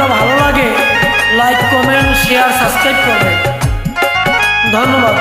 ভিডিওটা ভালো লাগে লাইক কমেন্ট শেয়ার সাবস্ক্রাইব করবেন ধন্যবাদ।